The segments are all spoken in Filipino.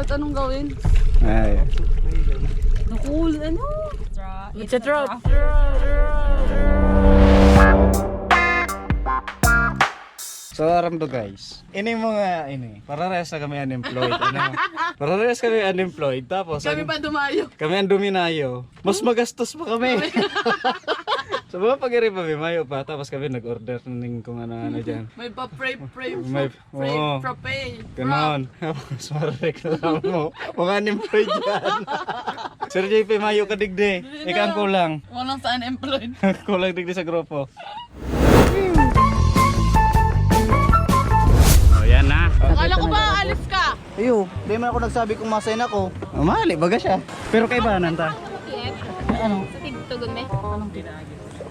kahit anong gawin. Ay. Cool, ano? It's a drop. So aram to guys. Ini mga ini, parehas na kami unemployed. ano? Parehas kami unemployed tapos Kami ang- pa dumayo. kami ang duminayo. Mas magastos pa kami. so mga pag pa mayo pa tapos kami nag-order ng kung ano-ano diyan. May pa pray, pray, May- pray, pray, Ganon. Tapos mareklamo mo. Mga unemployed dyan. Sir JP, mayo ka digde. Ikaw ang kulang. Walang saan employed. kulang digde sa grupo. Oh, yan na. Akala ko ba alis ka? Ayo, di man ako nagsabi kung masayin ako. Oh, mali, baga siya. Pero kay ba nanta? Ano? Tugon me.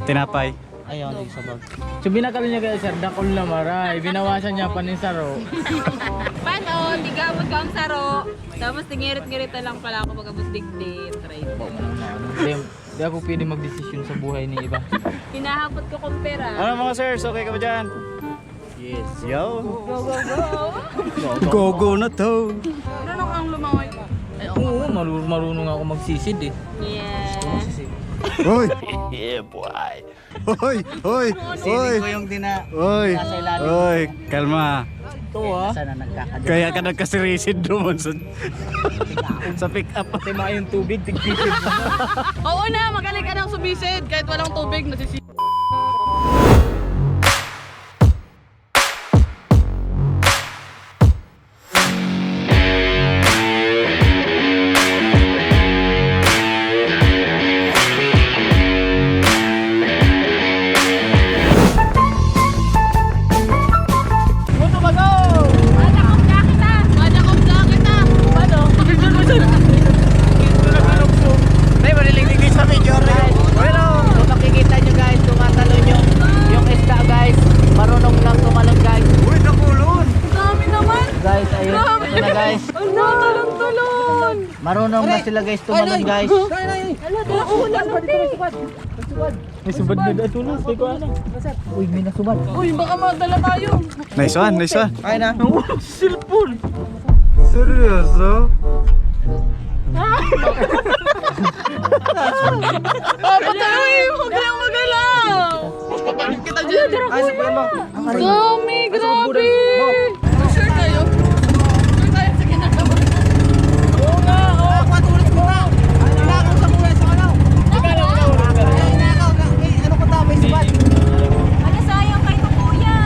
Tinapay. Ayaw, hindi sa bag. So binakal niya kay sir, dakol na maray. Binawasan niya pa ni Saro. Paano? Di gamot ka ang saro. Tapos tingirit-ngirit na lang pala ako pagkabos digdi. Try mo. Di, di ako pwede magdesisyon sa buhay ni iba. Hinahapot ko kong pera. Ano mga sirs, okay ka ba dyan? Yes. Yo. Go, go, go! Go, go na to. Ano ang lumangoy? Ay, oo. Marunong, marunong ako magsisid eh. Yeah. Hoy. yeah, boy. Hoy, hoy, hoy. ko yung dina... Hoy. Hoy, kalma. Ito ah. Sana. Kaya ka nagkasirisid doon sa, sa pick up. Tima yung tubig, tigpisid mo. Oo na, magaling ka ng subisid. Kahit walang tubig, nasisi... talon-talon! Marunong na sila guys tumalon guys. May subad na dahil tulos. Hindi ko ano. Uy, may nasubad. Uy, baka madala tayo. Nice one, nice one. Kaya na. Silpon! Seryoso? Ah, patuloy! Huwag kayong magalaw! Kita dyan. Ay. Dami, grabe! Sure tayo? Sure tayo sa ginagawa. Oo nga, oo. Patuloy ko na. Inakaw sa buhay sa ano. Inakaw na. Eh, ano ko tama yung subad? Ano sayang kay na kuya?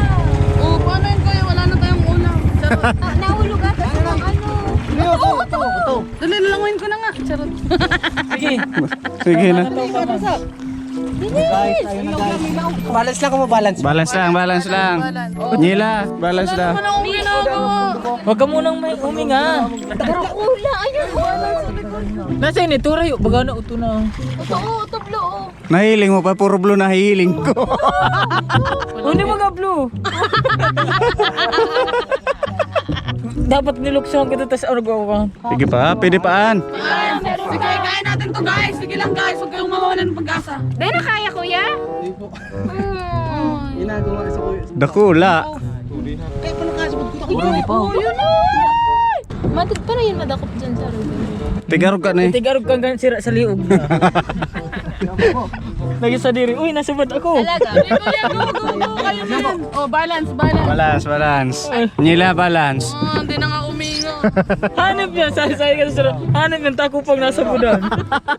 Oh, paano yun kayo? Wala na tayong Charot. Ah, Nahulog ata ng ano. Ito, ito, ito. Ito. Dali, lalangoyin ko na nga. Charot. Sige. Sige na. Na guys. Balance lang kung balance. Balance lang, balance lang. Nila, balance lang. Wala akong ginagawa. Huwag ka munang may huminga. Kula, ayun oh. Nasa ini, turay. Baga na uto na. Ito oh, tablo oh. Nahiling mo pa, puro blue nahiling ko. Oh, Hindi mo Dapat niluksan kita tas argo ka. Sige pa, pwede paan. Sige, kaya natin to guys. Sige lang guys. Huwag kayong mawawalan ng pag-asa. Dahil na kaya kuya? Hmm. Ginagawa sa kuya. Dakula. Hindi pa. Oh, yun na! Matid pa na yun madakop dyan sa Ruben. Tigarog ka na eh. Tigarog kang gan sira sa liog. Lagi sa diri. Uy, nasubad ako. Talaga? Sige, kuya. Go, go, go. Kayo na yan. Oh, balance, balance. Balance, balance. Nila, balance. Ah, hindi na nga uminga. Hanip niya. Sabi-sabi ka sa sira. Hanip yung takupang nasa budan.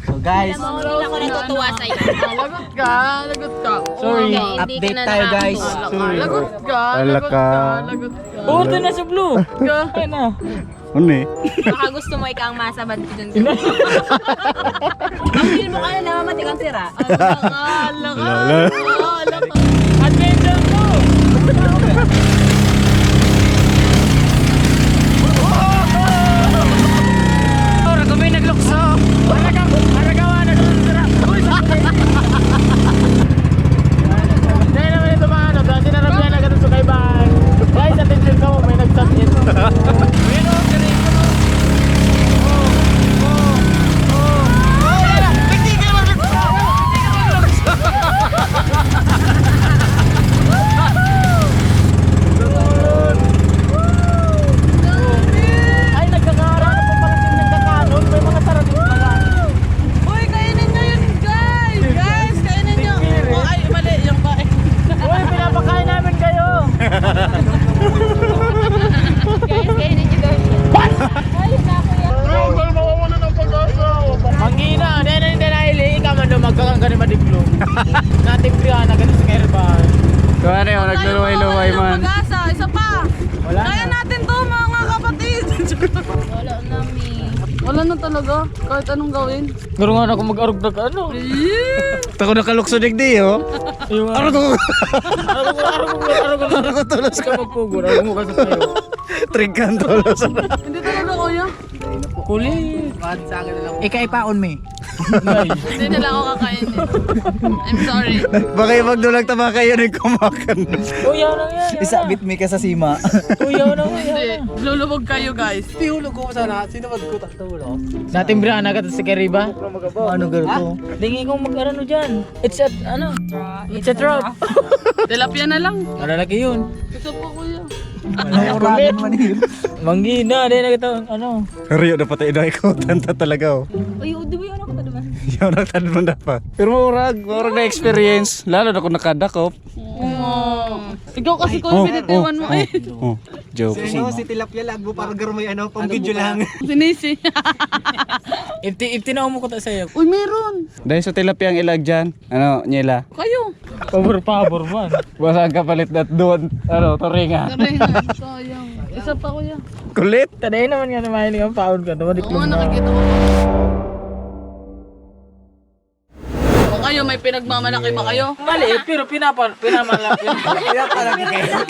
So guys, Hindi ako natutuwa sa'yo. Ah, lagot ka, lagot ka. Sorry. Ka update tayo guys. nakakatuwa. Lagot ka, lagot ka. ka, lagot ka. Order na sa blue. Ay na. Ano eh? Baka gusto mo ikaw ang masabad ko dyan. Ang feel mo kaya namamatik ang sira. Ala ka, ala ka. Ala ka. Adventure ko. Ora kami naglukso. Para ka, para gawa na sa sira. Uy, sa Dahil naman ito mga ano, dahil sinarapyan na ganun sa kaibahan. Guys, attention ka mo, may nagsasin. Pero, galing ko. Oh, oh, oh. Madiglong. Nating Brianna, ganun sa Kairbang. Kung ano yun, nagluluway-luway Wala man. pag-asa, isa pa. Wala Kaya na. natin to mga kapatid. Wala na, mi. Wala na talaga. Kahit anong gawin. Garo nga ako mag-arog na ano. Tako nakalukso digdi, oh. Yung Ano to? Arog ko, arog ko, arog ko. Ano ko tulos Ka magpugod, arog mo ka sa tayo. Trigkan tulos. Hindi talaga kuya. Kulit. Ikaipaon me. Hindi nila ako kakain eh. I'm sorry. Baka yung magdulag tama kayo rin kumakan. Kuya na yan. Isabit me ka sa sima. Kuya na yan. Hindi. Lulubog kayo guys. Nating Brianna ka sa Kariba. ano ganito? Dingi kong mag-ano dyan. It's a, ano? It's a trap. Tilapia na lang. Malalaki yun. Ito po kuya. Man yun. Manggina, di na kita, ano. Rio na patay na ikutan ta talaga, oh. Uy, di ba yun ako? Yung nagtad mo dapat. Pero murag, murag na experience. Lalo na kung nakadakop. Oh. Ikaw kasi kuya binitiwan mo eh. Oh, joke. Tilapia lag mo para garmay ano, pang video lang. Sinisi. If, if tinaw mo ko ta sa'yo. Uy, meron. Dahil sa tilapia ang ilag dyan, ano, nyela. Kayo. Pabor pabor man. Basta ang kapalit na doon, ano, toringa. Karengan. Sayang. Isa pa kuya. Kulit. Taday naman nga naman ang paon ka. Oo nakikita ko. May pinagmamalaki ba kayo? Mali, pero pinapa, pinamalaki.